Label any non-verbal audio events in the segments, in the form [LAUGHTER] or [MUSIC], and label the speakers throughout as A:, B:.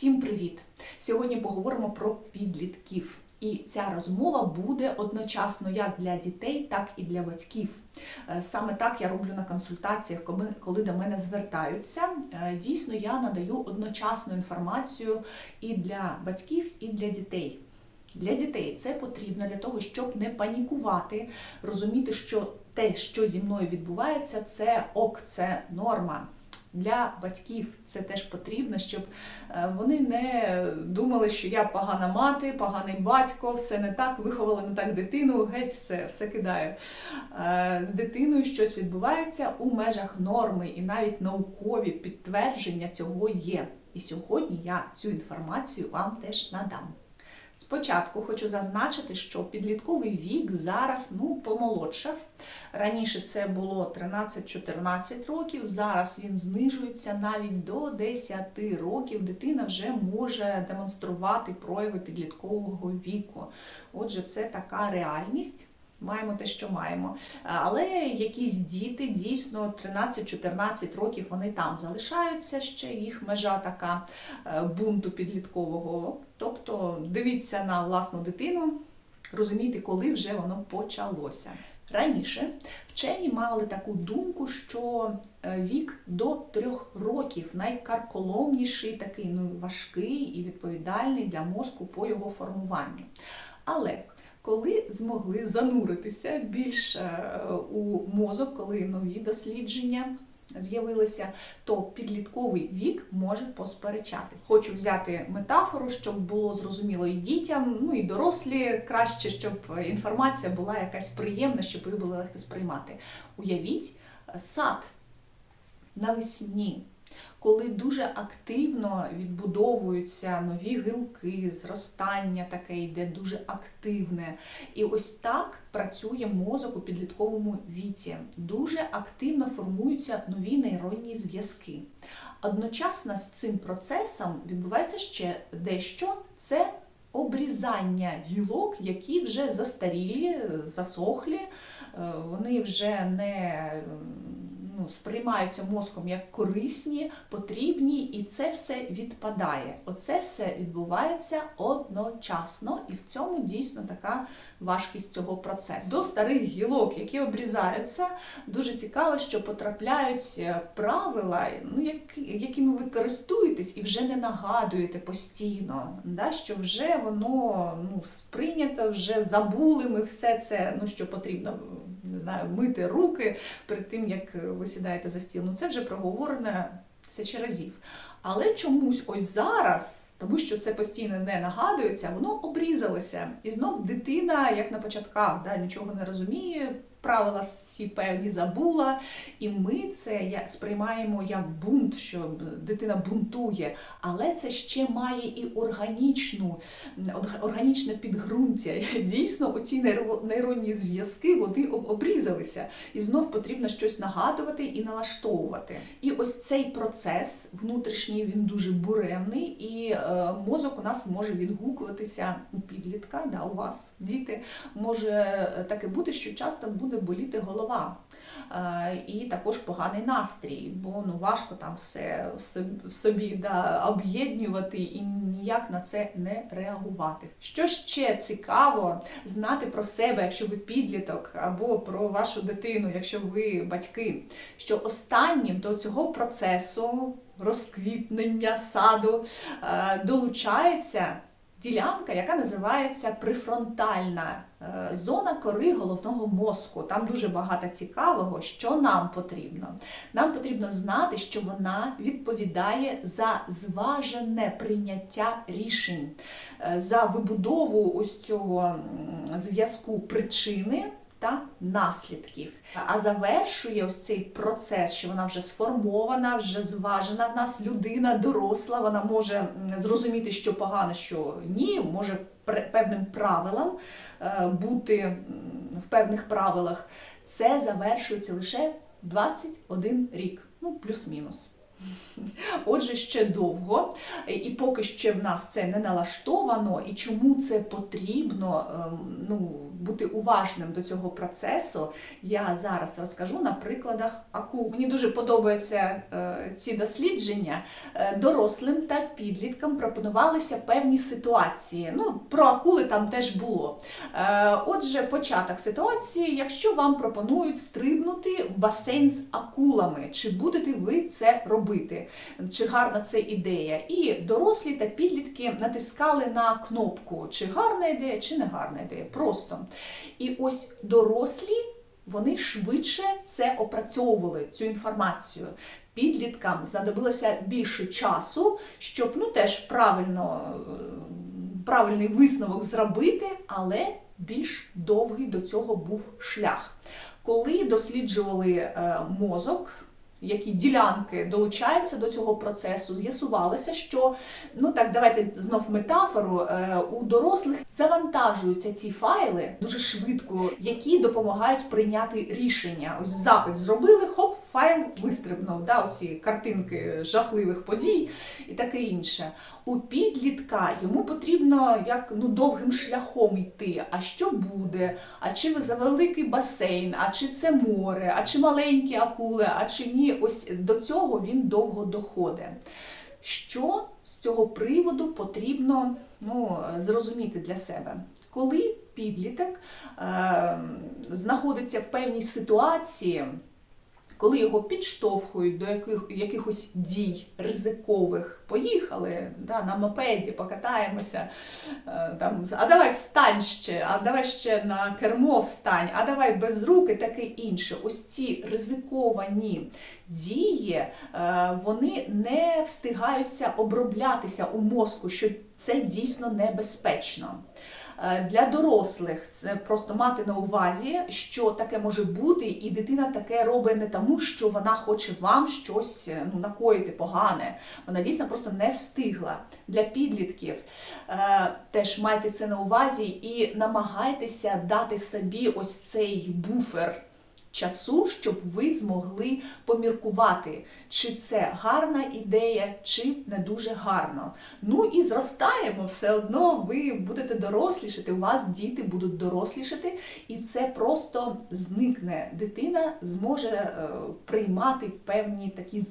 A: Всім привіт! Сьогодні поговоримо про підлітків. І ця розмова буде одночасно як для дітей, так і для батьків. Е, Саме так я роблю на консультаціях, коли- до мене звертаються. Е, Дійсно, я надаю одночасну інформацію і для батьків, і для дітей. Для дітей це потрібно для того, щоб не панікувати, розуміти, що те, що зі мною відбувається, це ок, це норма. Для батьків це теж потрібно, щоб е, вони не думали, що я погана мати, поганий батько, все не так, виховала не так дитину, геть все, все кидаю. Е, З дитиною щось відбувається у межах норми, і навіть наукові підтвердження цього є. І сьогодні я цю інформацію вам теж надам. Спочатку хочу зазначити, що підлітковий вік зараз ну, помолодшав. Раніше це було 13-14 років, зараз він знижується навіть до 10 років. Дитина вже може демонструвати прояви підліткового віку. Отже, це така реальність. Маємо те, що маємо. Але якісь діти дійсно 13-14 років вони там залишаються ще їх межа така е, бунту підліткового. Тобто дивіться на власну дитину, розумійте, коли вже воно почалося. Раніше вчені мали таку думку, що е, вік до трьох років найкарколомніший, такий ну, важкий і відповідальний для мозку по його формуванню. Але коли змогли зануритися більш е, у мозок, коли нові дослідження з'явилися, то підлітковий вік може посперечатися. Хочу взяти метафору, щоб було зрозуміло і дітям, ну і дорослі краще, щоб інформація була якась приємна, щоб її було легко сприймати. Уявіть е, сад навесні. Коли дуже активно відбудовуються нові гілки, зростання таке йде дуже активне. І ось так працює мозок у підлітковому віці. Дуже активно формуються нові нейронні зв'язки. Одночасно з цим процесом відбувається ще дещо це обрізання гілок, які вже застарілі, засохлі, е, вони вже не ну, сприймаються мозком як корисні, потрібні, і це все відпадає. Оце все відбувається одночасно, і в цьому дійсно така важкість цього процесу. До старих гілок, які обрізаються, дуже цікаво, що потрапляють е, правила, ну, якими ви користуєтесь і вже не нагадуєте постійно, да, що вже воно ну, сприйнято, вже забули ми все це, ну, що потрібно не знаю, мити руки перед тим, як ви сідаєте за стіл. Ну це вже проговорено тисячі разів. Але чомусь ось зараз, тому що це постійно не нагадується, воно обрізалося. І знов дитина, як на початках, да, нічого не розуміє. Правила всі певні забула, і ми це сприймаємо як бунт, що дитина бунтує, але це ще має і органічну, органічне підґрунтя. [LAUGHS] Дійсно, оці нейро- нейронні зв'язки вони обрізалися, і знов потрібно щось нагадувати і налаштовувати. І ось цей процес внутрішній він дуже буремний, і е, мозок у нас може відгукуватися у підлітка, да, у вас, діти, може е, таке бути, що часто буде боліти голова. Е, І також поганий настрій, бо ну важко там все в собі- да, об'єднувати і ніяк на це не реагувати. Що ще цікаво знати про себе, якщо ви підліток, або про вашу дитину, якщо ви батьки, що останнім до цього процесу розквітнення саду е, долучається ділянка, яка називається префронтальна е, зона кори головного мозку. Там дуже багато цікавого, що нам потрібно. Нам потрібно знати, що вона відповідає за зважене прийняття рішень, е, за вибудову ось цього зв'язку причини. Та наслідків. А завершує ось цей процес, що вона вже сформована, вже зважена в нас людина, доросла. Вона може зрозуміти, що погано, що ні, може певним правилам е, бути в певних правилах. Це завершується лише 21 рік, ну плюс-мінус. Отже, ще довго, і поки ще в нас це не налаштовано, і чому це потрібно ем, ну, бути уважним до цього процесу, я зараз розкажу на прикладах акул. Мені дуже подобаються е, ці дослідження. Е, Дорослим та підліткам пропонувалися певні ситуації. Ну, про акули там теж було. Е, Отже, початок ситуації, якщо вам пропонують стрибнути в басейн з акулами, чи будете ви це робити? Чи гарна це ідея? І дорослі та підлітки натискали на кнопку, чи гарна ідея, чи не гарна ідея. Просто. І ось дорослі вони швидше це опрацьовували, цю інформацію. Підліткам знадобилося більше часу, щоб ну теж правильно, правильний висновок зробити, але більш довгий до цього був шлях. Коли досліджували е, мозок, які ділянки долучаються до цього процесу, з'ясувалося, що ну так, давайте знов метафору. е, У дорослих завантажуються ці файли дуже швидко, які допомагають прийняти рішення. Ось запит зробили, хоп, файл вистрибнув. Да, оці картинки жахливих подій і таке інше. У підлітка йому потрібно як ну довгим шляхом йти. А що буде? А чи за великий басейн, а чи це море, а чи маленькі акули, а чи ні? Ось до цього він довго доходить. Що з цього приводу потрібно ну, зрозуміти для себе? Коли підліток е, знаходиться в певній ситуації, коли його підштовхують до яких, якихось дій ризикових, поїхали да, на мопеді, покатаємося, е, там, а давай встань ще, а давай ще на кермо встань, а давай без руки, таке інше. Ось ці ризиковані дії, е, вони не встигаються оброблятися у мозку, що це дійсно небезпечно. Е, Для дорослих це просто мати на увазі, що таке може бути, і дитина таке робить не тому, що вона хоче вам щось е, ну, накоїти погане. Вона дійсно просто не встигла. Для підлітків е, теж майте це на увазі і намагайтеся дати собі ось цей буфер. Часу, щоб ви змогли поміркувати, чи це гарна ідея, чи не дуже гарно. Ну і зростаємо, все одно ви будете дорослішати, у вас діти будуть дорослішати, і це просто зникне. Дитина зможе е, приймати певні такі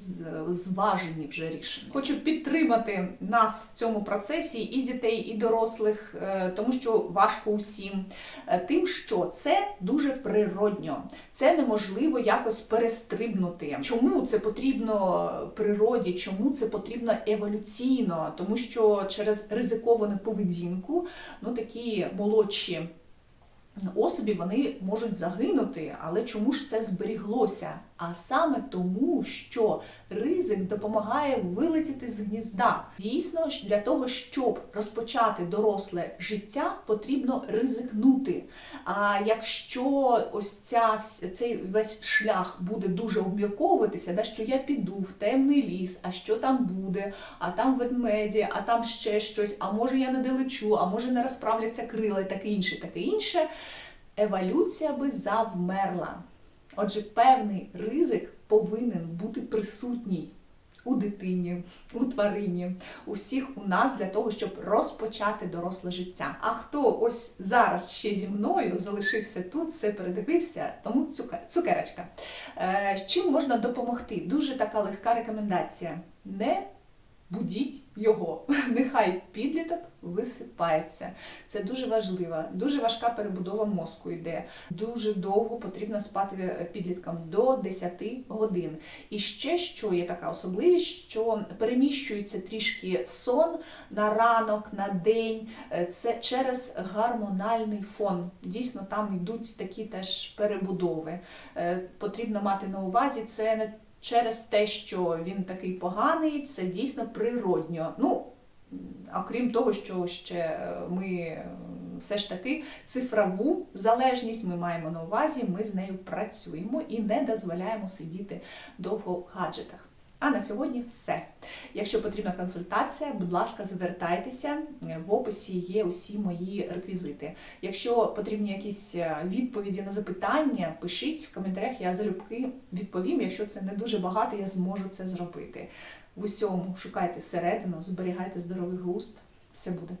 A: зважені вже рішення. Хочу підтримати нас в цьому процесі, і дітей, і дорослих, е, тому що важко усім, е, тим, що це дуже природньо. Це неможливо якось перестрибнути. Чому це потрібно природі? Чому це потрібно еволюційно? Тому що через ризиковану поведінку, ну такі молодші особі вони можуть загинути. Але чому ж це зберіглося? А саме тому, що ризик допомагає вилетіти з гнізда. Дійсно, для того, щоб розпочати доросле життя, потрібно ризикнути. А якщо ось ця цей весь шлях буде дуже обмірковуватися, да, що я піду в темний ліс, а що там буде, а там ведмеді, а там ще щось, а може я не долечу, а може не розправляться крила і таке інше, таке інше, еволюція би завмерла. Отже, певний ризик повинен бути присутній у дитині, у тварині, у всіх у нас для того, щоб розпочати доросле життя. А хто ось зараз ще зі мною залишився тут, все передивився, тому цукерочка. Е, з чим можна допомогти? Дуже така легка рекомендація. Не будіть його. [LAUGHS] Нехай підліток висипається. Це дуже важливо. Дуже важка перебудова мозку йде. Дуже довго потрібно спати е, підліткам до 10 годин. І ще що є така особливість, що переміщується трішки сон на ранок, на день. Е, Це через гормональний фон. Дійсно, там йдуть такі теж перебудови. Е, Потрібно мати на увазі, це не через те, що він такий поганий, це дійсно природньо. Ну, окрім того, що ще е, ми е, все ж таки цифрову залежність ми маємо на увазі, ми з нею працюємо і не дозволяємо сидіти довго в гаджетах. А на сьогодні все. Якщо потрібна консультація, будь ласка, звертайтеся. В описі є усі мої реквізити. Якщо потрібні якісь е, відповіді на запитання, пишіть в коментарях, я залюбки відповім. Якщо це не дуже багато, я зможу це зробити. В усьому шукайте середину, зберігайте здоровий глузд. Все буде.